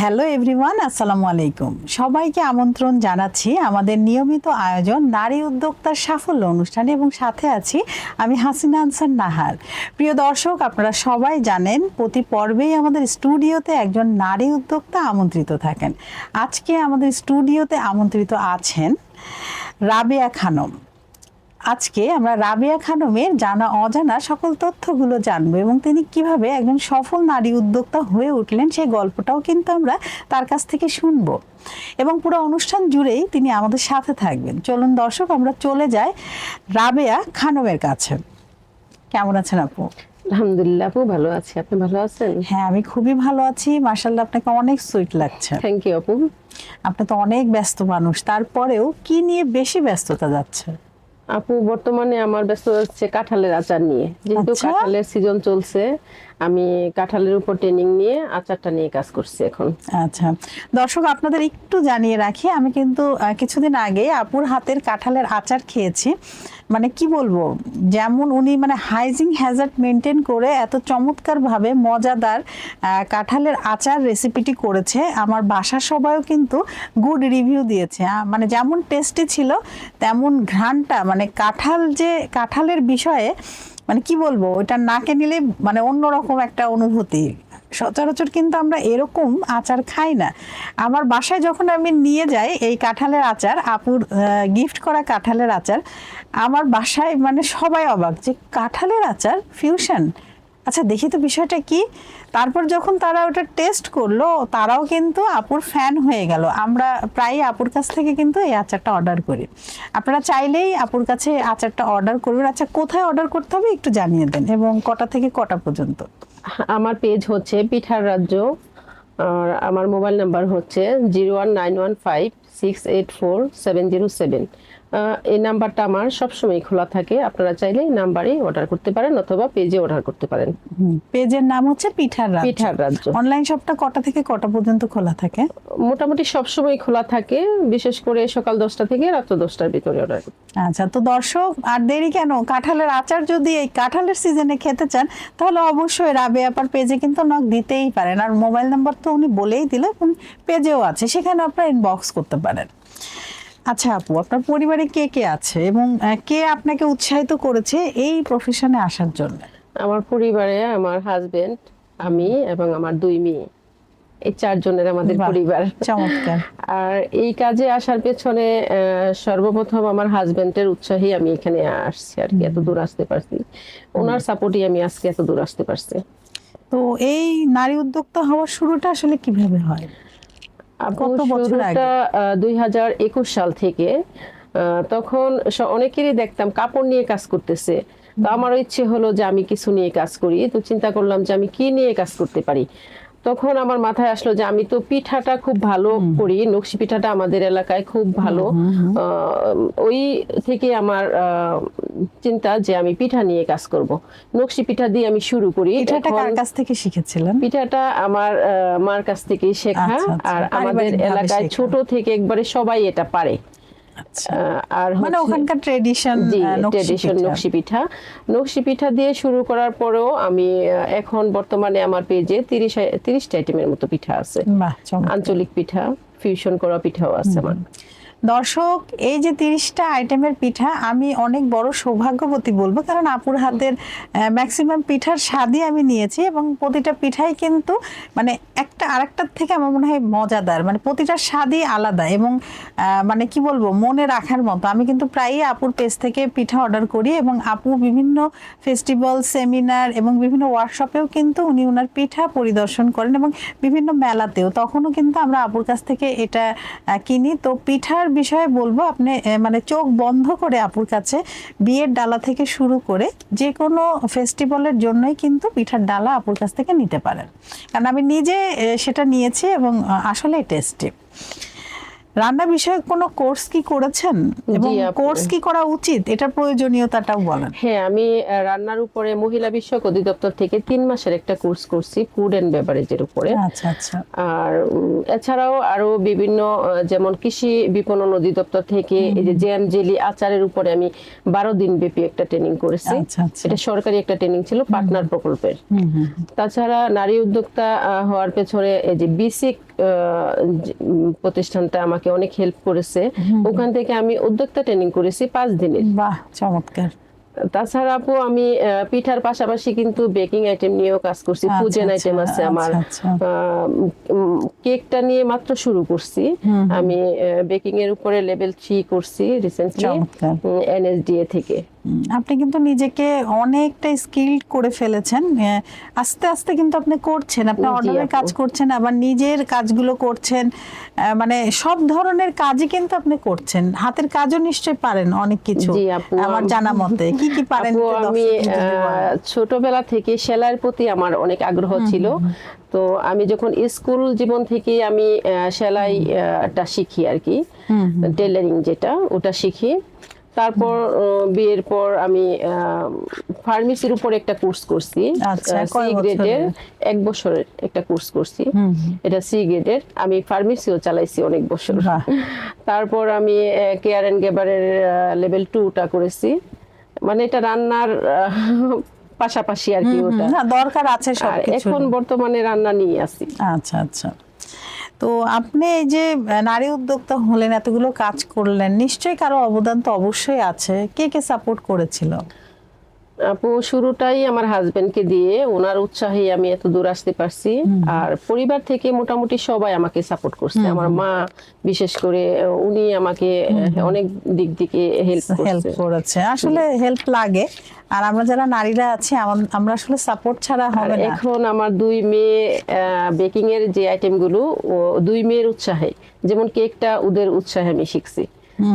Hello everyone আসসালামু আলাইকুম। সবাইকে আমন্ত্রণ জানাচ্ছি আমাদের নিয়মিত আয়োজন নারী উদ্যোক্তার সাফল্য অনুষ্ঠানে এবং সাথে আছি আমি হাসিনা আনসার নাহার। প্রিয় দর্শক, আপনারা সবাই জানেন, প্রতি পর্বেই আমাদের স্টুডিওতে একজন নারী উদ্যোক্তা আমন্ত্রিত থাকেন। আজকে আমাদের স্টুডিওতে আমন্ত্রিত আছেন রাবেয়া খানম। আজকে আমরা রাবিয়া খানমের জানা অজানা সকল তথ্যগুলো জানব এবং তিনি কীভাবে একজন সফল নারী উদ্যোক্তা হয়ে উঠলেন সেই গল্পটাও কিন্তু আমরা তার কাছ থেকে শুনব। এবং পুরো অনুষ্ঠান জুড়েই তিনি আমাদের সাথে থাকবেন। চলুন দর্শক আমরা চলে যাই রাবেয়া খানমের কাছে। কেমন আছেন আপু? আলহামদুলিল্লাহ আপু ভালো আছি। আপনি ভালো আছেন? হ্যাঁ আমি খুবই ভালো আছি। মার্শাল্লাহ আপনাকে অনেক সুইট লাগছে। থ্যাংক ইউ আপু। আপনি তো অনেক ব্যস্ত মানুষ। তারপরেও কি নিয়ে বেশি ব্যস্ততা যাচ্ছে? আপু বর্তমানে আমার ব্যস্ত হচ্ছে কাঁঠালের আচার নিয়ে যেহেতু আচ্ছা। কাঁঠালের সিজন চলছে আমি কাঁঠালের উপর ট্রেনিং নিয়ে আচারটা নিয়ে কাজ করছি এখন। আচ্ছা। দর্শক, আপনাদের একটু জানিয়ে রাখি, আমি কিন্তু কিছুদিন আগে আপুর হাতের কাঁঠালের আচার খেয়েছি। মানে কি বলব, যেমন উনি মানে হাইজিং হ্যাজার্ড মেনটেন করে এত চমৎকারভাবে মজাদার কাঁঠালের আচার রেসিপিটি করেছে। আমার বাসার সবাইও কিন্তু গুড রিভিউ দিয়েছে। মানে যেমন টেস্টি ছিল, তেমন ঘ্রাণটা মানে কাঁঠাল যে, কাঁঠালের বিষয়ে মানে কি বলব ওটা নাকে নিলে মানে অন্যরকম একটা অনুভূতি। সচরাচর কিন্তু আমরা এরকম আচার খাই না। আমার বাসায় যখন আমি নিয়ে যাই এই কাঁঠালের আচার, আপুর গিফট করা কাঁঠালের আচার, আমার বাসায় মানে সবাই অবাক যে কাঁঠালের আচার ফিউশন আচ্ছা দেখি তো বিষয়টা কি। তারপর যখন তারা ওটা টেস্ট করল, তারাও কিন্তু আপুর ফ্যান হয়ে গেল। আমরা প্রায় আপুর কাছ থেকে কিন্তু এই আচারটা অর্ডার করি। আপনারা চাইলেই আপুর কাছে আচারটা অর্ডার করবেন। আচ্ছা কোথায় অর্ডার করতে হবে একটু জানিয়ে দেন, এবং কটা থেকে কটা পর্যন্ত? আমার পেজ হচ্ছে পিঠার রাজ্য, আর আমার মোবাইল নাম্বার হচ্ছে zero one nine one five six eight four seven zero seven এই নাম্বারটা আমার সবসময় খোলা থাকে। আপনারা চাইলে এই নাম্বারে অর্ডার করতে পারেন অথবা পেজে অর্ডার করতে পারেন। পেজের নাম হচ্ছে পিঠার রাজ্য। পিঠার রাজ্য। অনলাইন শপটা কটা থেকে কটা পর্যন্ত খোলা থাকে? মোটামুটি সবসময় খোলা থাকে বিশেষ করে সকাল দশটা থেকে রাত্র দশটার ভিতরে অর্ডার আচ্ছা তো দর্শক আর দেরি কেন? কাঁঠালের আচার যদি এই কাঁঠালের সিজনে খেতে চান তাহলে অবশ্যই রাবে আপার পেজে কিন্তু নক দিতেই পারেন। আর মোবাইল নাম্বার তো উনি বলেই দিল পেজেও আছে সেখানে আপনারা ইনবক্স করতে পারেন। আচ্ছা আপু আপনার পরিবারে কে কে আছে এবং কে আপনাকে উৎসাহিত করেছে এই প্রফেশনে আসার জন্য? আমার পরিবারে আমার হাজবেন্ড আমি এবং আমার দুই মেয়ে। এই চারজনের আমাদের পরিবার। চমৎকার। আর এই কাজে আসার পেছনে সর্বপ্রথম আমার হাজবেন্ডের উৎসাহী আমি এখানে আসছি আর কি এত দূর আসতে পারছি। ওনার সাপোর্টই আমি আজকে এত দূর আসতে পারছি। তো এই নারী উদ্যোক্তা হওয়ার শুরুটা আসলে কীভাবে হয়? কত বছর আগে? শুরুটা দুই হাজার একুশ সাল থেকে আহ, তখন অনেকেরই দেখতাম কাপড় নিয়ে কাজ করতেছে। তো আমার ইচ্ছে হলো যে আমি কিছু নিয়ে কাজ করি। তো চিন্তা করলাম যে আমি কি নিয়ে কাজ করতে পারি? তখন আমার মাথায় আসলো যে আমি তো পিঠাটা খুব ভালো করি নকশি পিঠাটা আমাদের এলাকায় খুব ভালো। ওই থেকে আমার চিন্তা যে আমি পিঠা নিয়ে কাজ করব। নকশি পিঠা দিয়ে আমি শুরু করি। পিঠাটা কার কাছ থেকে শিখেছিলেন? পিঠাটা আমার আহ, মার কাছ থেকেই শেখা। আচ্ছা, আচ্ছা। আর আমাদের এলাকায় ছোট থেকে একবারে সবাই এটা পারে। আর মানে ওখানকার ট্রেডিশন ট্রেডিশন নকশি পিঠা। নকশি পিঠা দিয়ে শুরু করার পরেও আমি এখন বর্তমানে আমার পেজে তিরিশ তিরিশটা আইটেমের মতো পিঠা আছে। আঞ্চলিক পিঠা ফিউশন করা পিঠাও আছে আমার। দর্শক, এই যে তিরিশটা আইটেমের পিঠা, আমি অনেক বড় সৌভাগ্যবতী বলব। কারণ আপুর হাতের ম্যাক্সিমাম পিঠার স্বাদই আমি নিয়েছি এবং প্রতিটা পিঠাই কিন্তু মানে একটা আরেকটার থেকে আমার মনে হয় মজাদার। মানে প্রতিটা স্বাদই আলাদা এবং মানে কি বলব, মনে রাখার মতো। আমি কিন্তু প্রায়ই আপুর পেজ থেকে পিঠা অর্ডার করি এবং আপু বিভিন্ন ফেস্টিভ্যাল সেমিনার এবং বিভিন্ন ওয়ার্কশপেও কিন্তু উনি ওনার পিঠা পরিদর্শন করেন এবং বিভিন্ন মেলাতেও। তখনও কিন্তু আমরা আপুর কাছ থেকে এটা কিনি। তো পিঠার বিষয়ে বলব, আপনি মানে চোখ বন্ধ করে আপুর কাছে বিয়ের ডালা থেকে শুরু করে যে কোনো ফেস্টিভ্যালের জন্যই কিন্তু পিঠার ডালা আপুর কাছ থেকে নিতে পারেন। কারণ আমি নিজে সেটা নিয়েছি এবং আসলে টেস্টি। রান্না বিষয়ে কোনো কোর্স কি করেছেন? এবং কোর্স কি করা উচিত? এটা প্রয়োজনীয়তাটাও বলেন। হ্যাঁ আমি রান্নার উপরে মহিলা বিষয়ক অধিদপ্তর থেকে তিন মাসের একটা কোর্স করছি ফুড এন্ড বেভারেজের উপরে। আচ্ছা আচ্ছা। আর এছাড়াও আরও বিভিন্ন যেমন কৃষি বিপণন অধিদপ্তর থেকে এই যে জ্যাম জেলি আচারের উপরে আমি বারো দিন ব্যাপী একটা ট্রেনিং করেছি। আচ্ছা, আচ্ছা। এটা সরকারি একটা ট্রেনিং ছিল পার্টনার প্রকল্পের। তাছাড়া নারী উদ্যোক্তা হওয়ার পেছনে এই যে বেসিক প্রতিষ্ঠানটা আমাকে অনেক হেল্প করেছে। ওখান থেকে আমি উদ্যোক্তা ট্রেনিং করেছি পাঁচ দিনের। বাহ চমৎকার। তাছাড়া আপু আমি পিঠার পাশাপাশি কিন্তু বেকিং আইটেম নিয়েও কাজ করছি। আচ্ছা, ফুজেন আচ্ছা, আইটেম আছে আমার। আচ্ছা, আচ্ছা। কেকটা নিয়ে মাত্র শুরু করছি। আমি বেকিং এর উপরে লেভেল থ্রি করছি রিসেন্টলি। এনএসডিএ থেকে। আপনি কিন্তু নিজেকে অনেকটা স্কিল্ড করে ফেলেছেন। আস্তে আস্তে কিন্তু আপনি করছেন আপনি অর্ডারের কাজ করছেন আবার নিজের কাজগুলো করছেন মানে সব ধরনের কাজই কিন্তু আপনি করছেন। হাতের কাজও নিশ্চয়ই পারেন অনেক কিছু আমার আমি- জানা মতে। কি কি পারেন আমি ছোটবেলা থেকে সেলাইয়ের প্রতি আমার অনেক আগ্রহ ছিল। তো আমি যখন স্কুল জীবন থেকে আমি সেলাইটা শিখি আর কি। টেলারিং যেটা ওটা শিখি। তারপর বিয়ের পর আমি ফার্মেসির উপর একটা কোর্স করছি। আচ্ছা, সি গ্রেডের এক বছরের একটা কোর্স করছি। এটা সি গ্রেডের আমি ফার্মেসিও চালাইছি অনেক বছর। তারপর আমি কেয়ার এন্ড গেবারের লেভেল টুটা করেছি। মানে এটা রান্নার পাশাপাশি আর কি ওটা। দরকার আছে এখন বর্তমানে রান্না নিয়ে আছি। আচ্ছা আচ্ছা। তো আপনি এই যে নারী উদ্যোক্তা হলেন, এতগুলো কাজ করলেন, নিশ্চয়ই কারও অবদান তো অবশ্যই আছে। কে কে সাপোর্ট করেছিল? আপু শুরুটাই আমার হাজবেন্ডকে দিয়ে ওনার উৎসাহে আমি এত দূর আসতে পারছি। আর পরিবার থেকে মোটামুটি সবাই আমাকে সাপোর্ট করছে। আমার মা বিশেষ করে উনি আমাকে অনেক দিক থেকে হেল্প করেছে। আসলে হেল্প লাগে। আর আমরা যারা নারীরা আছি আমা- আমরা আসলে সাপোর্ট ছাড়া হবে না। এখন আমার দুই মেয়ে বেকিং এর যে আইটেমগুলো দুই মেয়ের উৎসাহে। যেমন কেকটা ওদের উৎসাহে আমি শিখছি।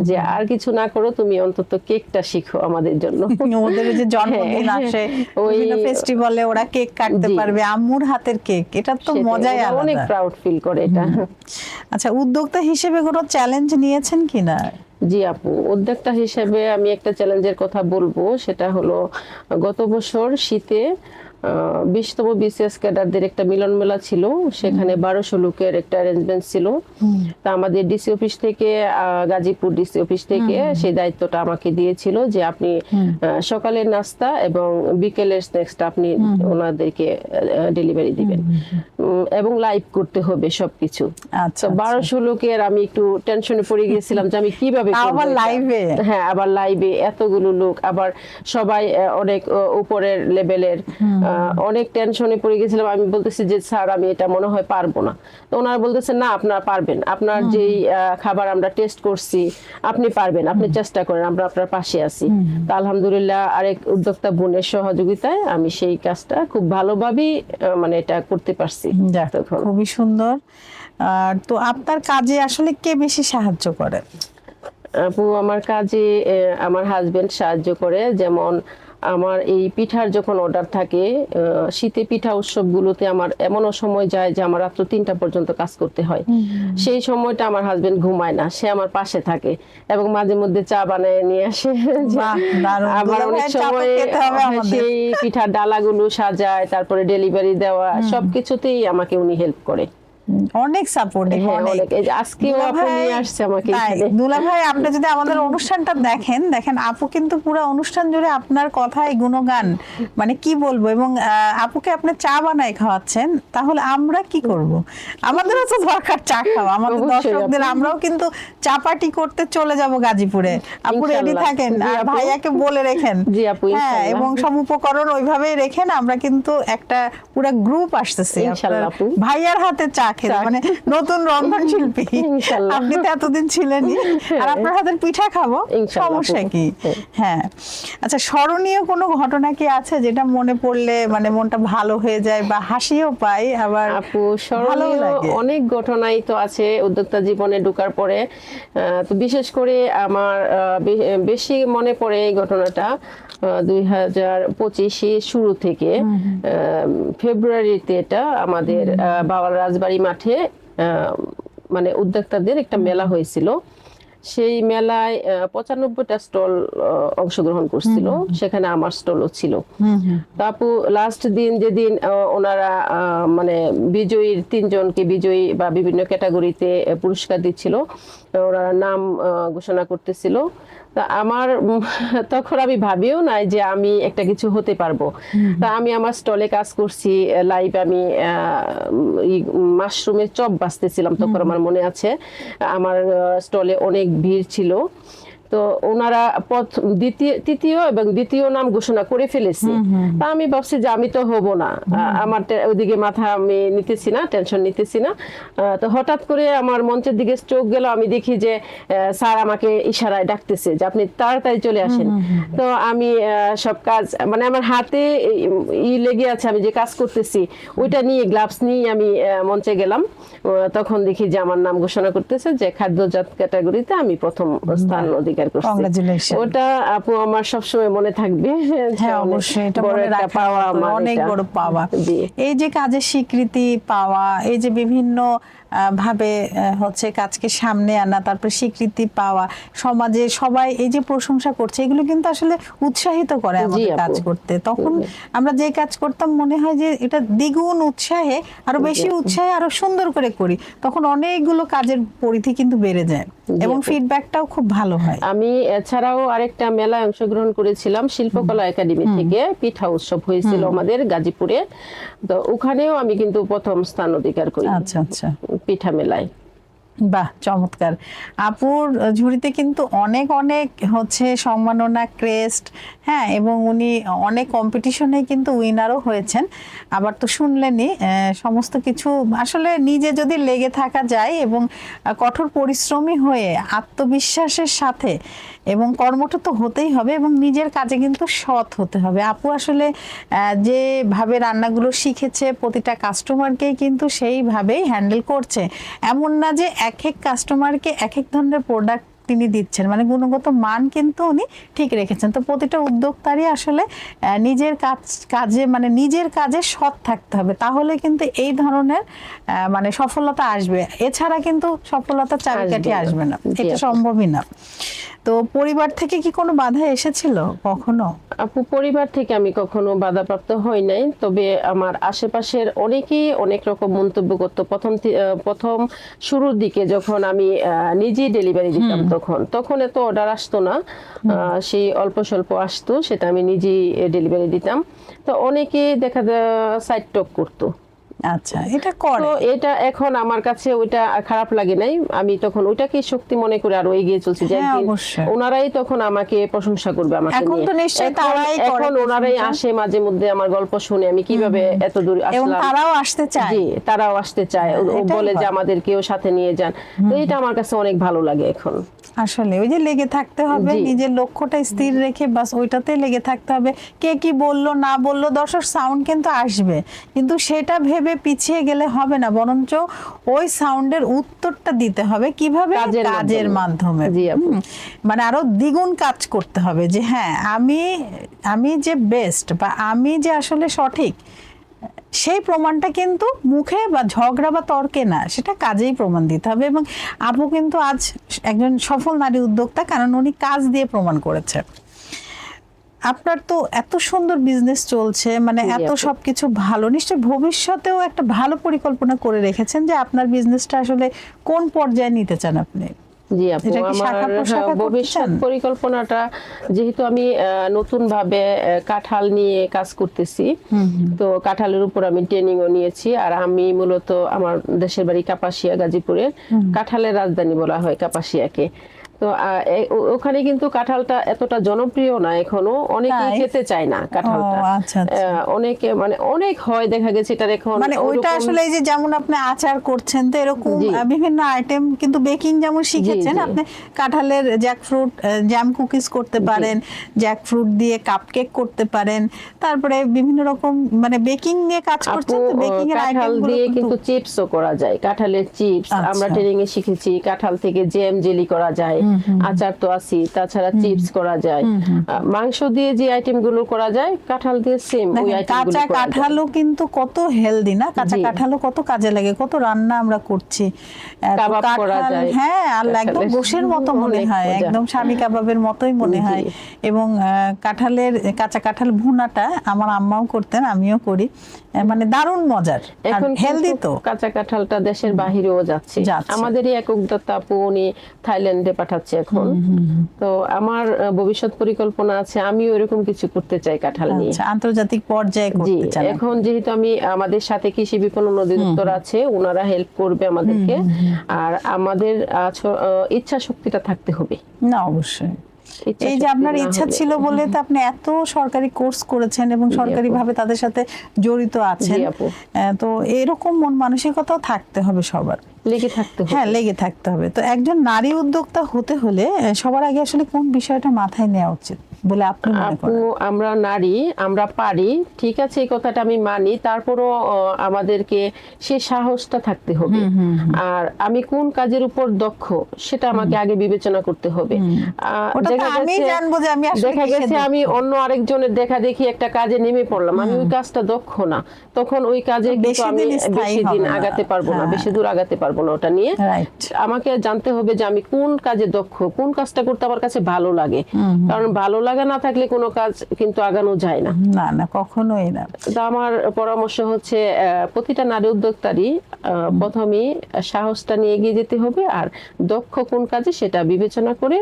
যে আর কিছু না করো তুমি অন্তত কেকটা শিখো আমাদের জন্য। ওদের যে জন্মদিন হ্যাঁ, আসে ওই- ফেস্টিভ্যালে ওরা কেক কাটতে পারবে আম্মুর হাতের কেক এটা তো মজাই ওরা অনেক প্রাউড ফিল করে এটা। আচ্ছা উদ্যোক্তা হিসেবে কোনো চ্যালেঞ্জ নিয়েছেন কিনা? জি আপু উদ্যোক্তা হিসেবে আমি একটা চ্যালেঞ্জের কথা বলব সেটা হলো গত বছর শীতে বিশতম বিসিএস ক্যাডারদের একটা মিলন মেলা ছিল সেখানে বারোশো লোকের একটা অ্যারেঞ্জমেন্ট ছিল। তা আমাদের ডিসি অফিস থেকে গাজীপুর ডিসি অফিস থেকে সেই দায়িত্বটা আমাকে দিয়েছিল যে আপনি সকালের নাস্তা এবং বিকেলের স্ন্যাক্সটা আপনি ওনাদেরকে ডেলিভারি দিবেন। এবং লাইভ করতে হবে সবকিছু। আচ্ছা তো বারোশো লোকের আমি একটু টেনশনে পড়ে গিয়েছিলাম যে আমি কীভাবে আবার live-এ? হ্যাঁ আবার লাইভে এতগুলো লোক আবার সবাই অনেক উপরের লেভেলের অনেক টেনশনে পড়ে গেছিলাম। আমি বলতেছি যে স্যার আমি এটা মনে হয় পারব না। তো ওনারা বলতেছে না আপনারা পারবেন। আপনার যেই খাবার আমরা টেস্ট করছি আপনি পারবেন। আপনি চেষ্টা করেন আমরা আপনার পাশে আছি। তো আলহামদুলিল্লাহ আরেক উদ্যোক্তা বোনের সহযোগিতায় আমি সেই কাজটা খুব ভালোভাবেই মানে এটা করতে পারছি খুবই সুন্দর। আর তো আপনার কাজে আসলে কে বেশি সাহায্য করে? আপু আমার কাজে আমার হাজবেন্ড সাহায্য করে। যেমন আমার এই পিঠার যখন অর্ডার থাকে শীতে পিঠা উৎসবগুলোতে আমার এমনও সময় যায় যে আমার রাত্র তিনটা পর্যন্ত কাজ করতে হয়। সেই সময়টা আমার হাজবেন্ড ঘুমায় না সে আমার পাশে থাকে এবং মাঝে মধ্যে চা বানায় নিয়ে আসে। আবার অনেক সময়। সেই পিঠার ডালাগুলো সাজায় তারপরে ডেলিভারি দেওয়া সবকিছুতেই আমাকে উনি হেল্প করে। অনেক সাপোর্টিভ হ্যাঁ, অনেক। অনেক। আজকেও দুলা আপু নিয়ে আসছে আমাকে। দুলা ভাই আপনি যদি আমাদের অনুষ্ঠানটা দেখেন দেখেন আপু কিন্তু পুরো অনুষ্ঠান জুড়ে আপনার কথাই গুণগান মানে কি বলব? এবং আপুকে আপনি চা বানাই খাওয়াচ্ছেন তাহলে আমরা কি করব? আমাদেরও তো দরকার চা খাওয়া। আমাদের দর্শকদের আমরাও কিন্তু চা পার্টি করতে চলে যাব গাজীপুরে। আপু রেডি থাকেন? আর। ভাইয়াকে বলে রেখেন। জি আপু, হ্যাঁ এবং সব উপকরণ ওইভাবেই রেখেন। আমরা কিন্তু একটা পুরো গ্রুপ আসতেছি। ভাইয়ার হাতে চা চা। মানে নতুন রন্ধন শিল্পী। আপনি তো এতদিন ছিলেনই। আর আপনার হাতের পিঠা খাব? সমস্যা কি? হ্যাঁ। হ্যাঁ। আচ্ছা স্মরণীয় কোনো ঘটনা কি আছে যেটা মনে পড়লে মানে মনটা ভালো হয়ে যায় বা হাসিও পাই আবার আপু স্মরণীয় অনেক ঘটনাই তো আছে উদ্যোক্তা জীবনে ঢোকার পরে। আহ, তো বিশেষ করে আমার বেশি মনে পড়ে এই ঘটনাটা। দুই হাজার শুরু থেকে ফেব্রুয়ারিতে এটা আমাদের বাবার রাজবাড়ি মাঠে মানে উদ্যোক্তাদের একটা মেলা হয়েছিল। সেই মেলায় পঁচানব্বইটা স্টল অংশগ্রহণ করছিল। সেখানে আমার স্টলও ছিল। হুম হুম। তো আপু লাস্ট দিন যেদিন ওনারা মানে বিজয়ীর তিনজনকে বিজয়ী বা বিভিন্ন ক্যাটাগরিতে পুরস্কার দিচ্ছিল ওনারা নাম ঘোষণা করতেছিল। তা আমার তখন আমি ভাবিও নাই যে আমি একটা কিছু হতে পারব। তা আমি আমার স্টলে কাজ করছি লাইভ আমি মাশরুমের চপ বাঁচতেছিলাম তখন আমার মনে আছে। আমার স্টলে অনেক ভিড় ছিল। তো ওনারা প্রথ- দ্বিতীয় তৃতীয় এবং দ্বিতীয় নাম ঘোষণা করে ফেলেছে। তা আমি ভাবছি যে আমি তো হব না। আমার ওইদিকে মাথা আমি নিতেছি না টেনশন নিতেছি না। তো হঠাৎ করে আমার মঞ্চের দিকে চোখ গেল আমি দেখি যে স্যার আমাকে ইশারায় ডাকতেছে যে আপনি তাড়াতাড়ি চলে আসেন। তো আমি সব কাজ মানে আমার হাতে ই লেগে আছে আমি যে কাজ করতেছি ওইটা নিয়ে গ্লাভস নিয়ে আমি মঞ্চে গেলাম। তখন দেখি যে আমার নাম ঘোষণা করতেছে যে খাদ্যজাত ক্যাটাগরিতে আমি প্রথম স্থান অধিকার করছি। Congratulations. ওটা আপু আমার সবসময় মনে থাকবে। হ্যাঁ অবশ্যই এটা মনে রাখা পাওয়া আমার অনেক বড় পাওয়া। এই যে কাজের স্বীকৃতি পাওয়া এই যে বিভিন্ন ভাবে হচ্ছে কাজকে সামনে আনা তারপর স্বীকৃতি পাওয়া সমাজে সবাই এই যে প্রশংসা করছে এগুলো কিন্তু আসলে উৎসাহিত করে আমাদের কাজ করতে। তখন আমরা যে কাজ করতাম মনে হয় যে এটা দ্বিগুণ উৎসাহে আরও বেশি উৎসাহে আরও সুন্দর করে করি। তখন অনেকগুলো কাজের পরিধি কিন্তু বেড়ে যায় এবং। ফিডব্যাকটাও খুব ভালো হয়। আমি এছাড়াও আরেকটা মেলায় অংশগ্রহণ করেছিলাম শিল্পকলা একাডেমি থেকে পিঠা উৎসব হয়েছিল আমাদের গাজীপুরে। তো ওখানেও আমি কিন্তু প্রথম স্থান অধিকার করি আচ্ছা আচ্ছা। পিঠা মেলায়। বাহ চমৎকার। আপুর ঝুড়িতে কিন্তু অনেক অনেক হচ্ছে সম্মাননা ক্রেস্ট হ্যাঁ এবং উনি অনেক কম্পিটিশনে কিন্তু উইনারও হয়েছেন। আবার তো শুনলেনই আহ, সমস্ত কিছু আসলে নিজে যদি লেগে থাকা যায় এবং কঠোর পরিশ্রমী হয়ে আত্মবিশ্বাসের সাথে এবং কর্মঠ তো হতেই হবে এবং নিজের কাজে কিন্তু সৎ হতে হবে। আপু আসলে যেভাবে রান্নাগুলো শিখেছে প্রতিটা কাস্টমারকেই কিন্তু সেইভাবেই হ্যান্ডেল করছে। এমন না যে এক এক কাস্টমারকে এক এক ধরনের প্রোডাক্ট তিনি দিচ্ছেন। মানে গুণগত মান কিন্তু উনি ঠিক রেখেছেন। তো প্রতিটা উদ্যোক্তারই আসলে নিজের কাজ কাজে মানে নিজের কাজে সৎ থাকতে হবে। তাহলে কিন্তু এই ধরনের আহ, মানে সফলতা আসবে। এছাড়া কিন্তু সফলতা চাবিকাঠি আসবে। না। এটা সম্ভবই না। তো পরিবার থেকে কি কোনো বাধা এসেছিল কখনো? আপু পরিবার থেকে আমি কখনো বাধাপ্রাপ্ত হই নাই তবে আমার আশেপাশের অনেকেই অনেক রকম মন্তব্য করতো। প্রথম প্রথম শুরুর দিকে যখন আমি নিজেই ডেলিভারি দিতাম তখন তখন এত অর্ডার আসতো না সেই অল্প স্বল্প আসতো সেটা আমি নিজেই ডেলিভারি দিতাম। তো অনেকে দেখা যায় সাইড টক করতো। আচ্ছা এটা করে। তো এটা এখন আমার কাছে ওইটা খারাপ লাগে নাই। আমি তখন ওইটাকে শক্তি মনে করে আরও এগিয়ে চলছি যে হ্যাঁ, একদিন ওনারাই তখন আমাকে প্রশংসা করবে আমাকে এখন তো নিশ্চয়ই তারাই এখন ওনারাই আসে মাঝে মধ্যে আমার গল্প শুনে আমি কীভাবে এত দূর এবং আসলাম। তারাও আসতে চায়। জি তারাও আসতে চায়। ও- ও বলে যে। আমাদেরকেও সাথে নিয়ে যান। তো এটা আমার কাছে অনেক ভালো লাগে এখন। আসলে ওই যে লেগে থাকতে হবে নিজের লক্ষ্যটা স্থির রেখে বাস ওইটাতে লেগে থাকতে হবে। কে কি বলল না বলল দর্শক সাউন্ড কিন্তু আসবে। কিন্তু সেটা ভেবে পিছিয়ে গেলে হবে না বরঞ্চ ওই সাউন্ডের উত্তরটা দিতে হবে কীভাবে? কাজের মাধ্যমে। মানে আরও দ্বিগুণ কাজ করতে হবে যে হ্যাঁ আমি আমি যে বেস্ট বা আমি যে আসলে সঠিক সেই প্রমাণটা কিন্তু মুখে বা ঝগড়া বা তর্কে না সেটা কাজেই প্রমাণ দিতে হবে। এবং আপু কিন্তু আজ একজন সফল নারী উদ্যোক্তা কারণ উনি কাজ দিয়ে প্রমাণ করেছে। আপনার তো এত সুন্দর বিজনেস চলছে মানে এত। সবকিছু ভালো। নিশ্চয় ভবিষ্যতেও একটা ভালো পরিকল্পনা করে রেখেছেন যে আপনার বিজনেসটা আসলে কোন পর্যায়ে নিতে চান আপনি। জি আপু আমার ভবিষ্যৎ পরিকল্পনাটা যেহেতু আমি নতুন ভাবে কাঁঠাল নিয়ে কাজ করতেছি তো কাঁঠালের উপর আমি ট্রেনিংও নিয়েছি আর আমি মূলত আমার দেশের বাড়ি কাপাসিয়া গাজীপুরের কাঁঠালের রাজধানী বলা হয় কাপাসিয়াকে। তো ওখানে কিন্তু কাঁঠালটা এতটা জনপ্রিয় না এখনও অনেকেই খেতে চায় না কাঁঠালটা আচ্ছা, আচ্ছা। অনেকে মানে অনেক হয় দেখা গেছে এটার এখন মানে ওইটা আসলে এই যে যেমন আপনি আচার করছেন তো এরকম। বিভিন্ন আইটেম কিন্তু বেকিং যেমন শিখেছেন আপনি কাঁঠালের জ্যাকফ্রুট জ্যাম কুকিজ করতে পারেন জ্যাকফ্রুট দিয়ে কাপকেক করতে পারেন তারপরে বিভিন্ন রকম মানে বেকিং নিয়ে কাজ করছেন তো বেকিং এর আইটেম দিয়ে কিন্তু চিপসও করা যায় কাঁঠালের চিপস আচ্ছা। আমরা ট্রেনিং এ শিখেছি কাঁঠাল থেকে জ্যাম জেলি করা যায় আচার তো আছি তাছাড়া চিপস করা যায়। মাংস দিয়ে যে আইটেমগুলো করা যায় কাঁঠাল দিয়ে সেম ওই কাঁচা কাঁঠালও কিন্তু কত হেলদি না? কাঁচা কাঁঠালও কত কাজে লাগে কত রান্না আমরা করছি। কাবাব করা যায়। হ্যাঁ আল্লাহ একদম গোশের মতো মনে হয় একদম স্বামী কাবাবের মতোই মনে হয়। এবং কাঁঠালের কাঁচা কাঁঠাল ভুনাটা আমার আম্মাও করতেন আমিও করি। মানে দারুণ মজার। এখন হেলদি তো। কাঁচা কাঁঠালটা দেশের বাহিরেও যাচ্ছে। আমাদেরই এক উদ্যোক্তা আপু উনি থাইল্যান্ডে পাঠাচ্ছে খাচ্ছে এখন। তো আমার ভবিষ্যৎ পরিকল্পনা আছে আমিও এরকম কিছু করতে চাই কাঁঠাল নিয়ে। আচ্ছা আন্তর্জাতিক পর্যায়ে করতে চান এখন যেহেতু আমি আমাদের সাথে কৃষি বিপণন অধিদপ্তর আছে ওনারা হেল্প করবে আমাদেরকে। আর আমাদের ইচ্ছা শক্তিটা থাকতে হবে। না অবশ্যই। এই যে আপনার ইচ্ছা ছিল বলে তো আপনি এত সরকারি কোর্স করেছেন এবং সরকারি ভাবে তাদের সাথে জড়িত আছেন। তো এরকম মন মানসিকতাও থাকতে হবে সবার। লেগে থাকতে হবে। হ্যাঁ লেগে থাকতে হবে। তো একজন নারী উদ্যোক্তা হতে হলে সবার আগে আসলে কোন বিষয়টা মাথায় নেওয়া উচিত? বলে আপনি আপু আমরা নারী আমরা পারি ঠিক আছে এই কথাটা আমি মানি। তারপরও আমাদেরকে সে সাহসটা থাকতে হবে। আর আমি কোন কাজের উপর দক্ষ সেটা আমাকে আগে বিবেচনা করতে হবে। দেখা গেছে- আমি অন্য আরেকজনের দেখা দেখি একটা কাজে নেমে পড়লাম। আমি ওই কাজটা দক্ষ না। তখন ওই কাজে কিন্তু আমি বেশি দিন আগাতে পারব না হ্যাঁ। বেশি দূর আগাতে পারব না ওটা নিয়ে। আমাকে জানতে হবে যে আমি কোন কাজে দক্ষ কোন কাজটা করতে আমার কাছে ভালো লাগে। কারণ ভালো লাগা না থাকলে কোনো কাজ কিন্তু আগানো যায় না। না না কখনোই না। তো আমার পরামর্শ হচ্ছে প্রতিটা নারী উদ্যোক্তারই প্রথমে সাহসটা নিয়ে এগিয়ে যেতে হবে আর দক্ষ কোন কাজে সেটা বিবেচনা করে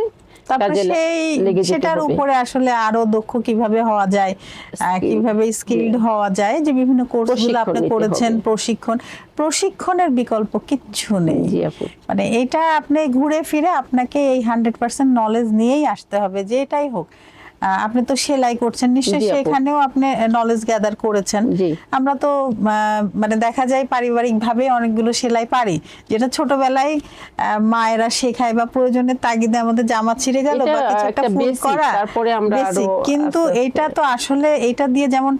লেগে সেটার উপরে আসলে আরও দক্ষ কীভাবে হওয়া যায় কীভাবে স্কিলড হওয়া যায় যে বিভিন্ন কোর্সগুলো আপনি করেছেন প্রশিক্ষণ প্রশিক্ষণের বিকল্প কিচ্ছু নেই। মানে এটা আপনি ঘুরে ফিরে আপনাকে এই হান্ড্রেড পার্সেন্ট নলেজ নিয়েই আসতে হবে যে এটাই হোক। আপনি তো সেলাই করছেন নিশ্চয়ই সেখানেও আপনি নলেজ গ্যাদার করেছেন। আমরা তো মানে দেখা যায় পারিবারিক ভাবে অনেকগুলো সেলাই পারি। যেটা ছোটবেলায় মায়েরা শেখায় বা প্রয়োজনের তাগিদে আমাদের জামা ছিঁড়ে গেল বা কিছু একটা ফুল করা তারপরে আমরা আরও কিন্তু এটা তো আসলে এটা দিয়ে যেমন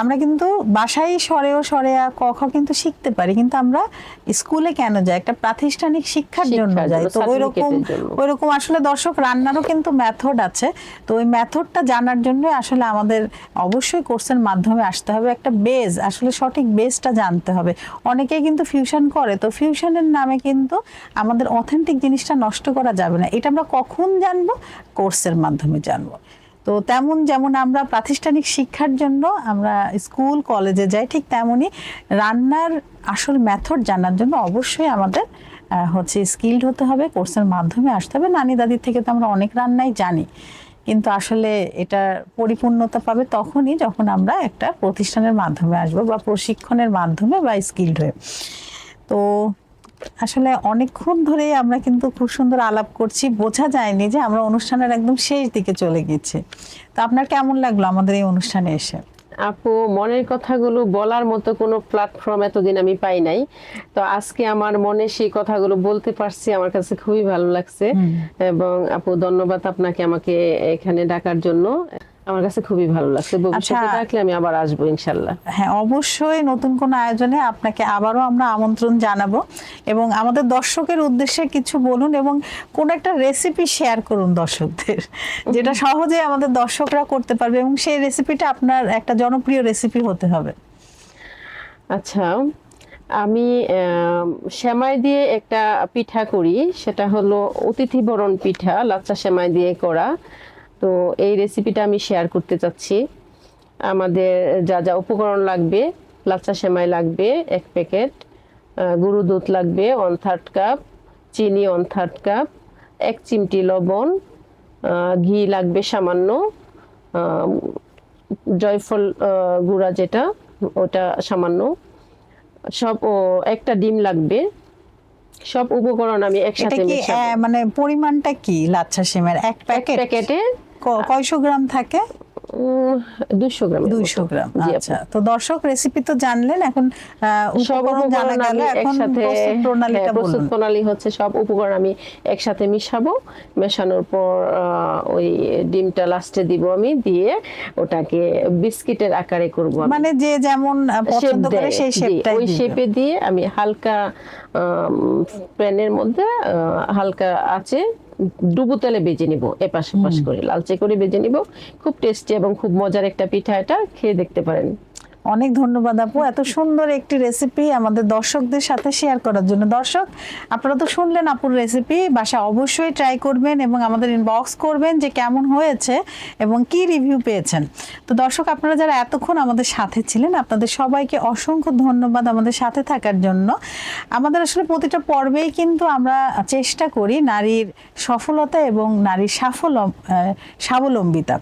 আমরা কিন্তু বাসায় সরেও সরে আ, ক খ কিন্তু শিখতে পারি কিন্তু আমরা স্কুলে কেন যাই? একটা প্রাতিষ্ঠানিক শিক্ষার জন্য যাই। তো ওই রকম certificate-এর ওইরকম আসলে দর্শক রান্নারও কিন্তু মেথড আছে। তো ওই মেথডটা জানার জন্য আসলে আমাদের অবশ্যই কোর্সের মাধ্যমে আসতে হবে। একটা বেজ আসলে সঠিক বেজটা জানতে হবে। অনেকেই কিন্তু ফিউশন করে, তো ফিউশনের নামে কিন্তু আমাদের অথেন্টিক জিনিসটা নষ্ট করা যাবে না। এটা আমরা কখন জানব? কোর্সের মাধ্যমে জানব। তো তেমন যেমন আমরা প্রাতিষ্ঠানিক শিক্ষার জন্য আমরা স্কুল কলেজে যাই, ঠিক তেমনই রান্নার আসল মেথড জানার জন্য অবশ্যই আমাদের হচ্ছে স্কিল্ড হতে হবে, কোর্সের মাধ্যমে আসতে হবে। নানি দাদির থেকে তো আমরা অনেক রান্নাই জানি। কিন্তু আসলে এটা পরিপূর্ণতা পাবে তখনই যখন আমরা একটা প্রতিষ্ঠানের মাধ্যমে আসব বা প্রশিক্ষণের মাধ্যমে বা স্কিল্ড হয়ে। তো আসলে অনেকক্ষণ ধরেই আমরা কিন্তু খুব সুন্দর আলাপ করছি। বোঝা যায়নি যে আমরা অনুষ্ঠানের একদম শেষ দিকে চলে গেছি তো আপনার কেমন লাগল আমাদের এই অনুষ্ঠানে এসে? আপু মনের কথাগুলো বলার মতো কোনো প্ল্যাটফর্ম এতদিন আমি পাই নাই। তো আজকে আমার মনে সেই কথাগুলো বলতে পারছি আমার কাছে খুবই ভালো লাগছে। এবং আপু ধন্যবাদ আপনাকে আমাকে এখানে ডাকার জন্য। আমার কাছে খুবই ভালো লাগছে। ভবিষ্যতে আচ্ছা। ডাকলে আমি আবার আসব ইনশাল্লাহ। হ্যাঁ অবশ্যই নতুন কোন আয়োজনে আপনাকে আবারও আমরা আমন্ত্রণ জানাব। এবং আমাদের দর্শকের উদ্দেশ্যে কিছু বলুন এবং কোন একটা রেসিপি শেয়ার করুন দর্শকদের যেটা সহজে আমাদের দর্শকরা করতে পারবে এবং সেই রেসিপিটা আপনার একটা জনপ্রিয় রেসিপি হতে হবে। আচ্ছা আমি আম, সেমাই দিয়ে একটা পিঠা করি। সেটা হলো অতিথি বরণ পিঠা লাচ্চা সেমাই দিয়ে করা। তো এই রেসিপিটা আমি শেয়ার করতে চাচ্ছি। আমাদের যা যা উপকরণ লাগবে লাচ্চা সেমাই লাগবে এক প্যাকেট গুঁড়ো দুধ লাগবে ওয়ান থার্ড কাপ চিনি ওয়ান থার্ড কাপ এক চিমটি লবণ ঘি লাগবে সামান্য জয়ফল গুঁড়া যেটা ওটা সামান্য। সব ও একটা ডিম লাগবে। সব উপকরণ আমি একসাথে মানে পরিমাণটা কি লাচ্ছা সিমের এক এক প্যাকেট প্যাকেটে কয়শো গ্রাম থাকে? গ্রাম দুইশো গ্রাম আচ্ছা। তো দর্শক রেসিপি তো জানলেন এখন উপকরণ জানা গেল এখন প্রস্তুত প্রণালীটা হ্যাঁ, প্রস্তুত প্রণালী হচ্ছে সব উপকরণ আমি একসাথে মিশাবো। মেশানোর পর ওই ডিমটা লাস্টে দিব আমি দিয়ে ওটাকে বিস্কিটের আকারে করব মানে যে যেমন পছন্দ করে সেই জি, শেপটাই ওই শেপে দিয়ে আমি হালকা প্যানের মধ্যে হালকা আছে ডুবো তেলে বেজে নিব এপাশ পাশ করে লালচে করে বেজে নিব। খুব টেস্টি এবং খুব মজার একটা পিঠা এটা খেয়ে দেখতে পারেন। অনেক ধন্যবাদ আপু। এত সুন্দর একটি রেসিপি আমাদের দর্শকদের সাথে শেয়ার করার জন্য। দর্শক, আপনারা তো শুনলেন আপুর রেসিপি বাসা অবশ্যই ট্রাই করবেন এবং আমাদের ইনবক্স করবেন যে কেমন হয়েছে এবং কি রিভিউ পেয়েছেন। তো দর্শক, আপনারা যারা এতক্ষণ আমাদের সাথে ছিলেন, আপনাদের সবাইকে অসংখ্য ধন্যবাদ আমাদের সাথে থাকার জন্য। আমাদের আসলে প্রতিটা পর্বেই কিন্তু আমরা চেষ্টা করি নারীর সফলতা এবং নারীর সাফল্য স্বাবলম্বিতা।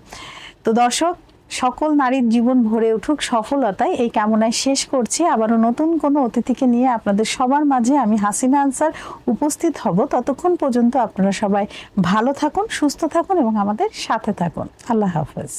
তো দর্শক সকল নারীর জীবন ভরে উঠুক সফলতায় এই কামনায় শেষ করছি। আবারও নতুন কোনো অতিথিকে নিয়ে আপনাদের সবার মাঝে আমি হাসিনা আনসার উপস্থিত হব। ততক্ষণ পর্যন্ত আপনারা সবাই ভালো থাকুন, সুস্থ থাকুন এবং আমাদের সাথে থাকুন। আল্লাহ হাফেজ।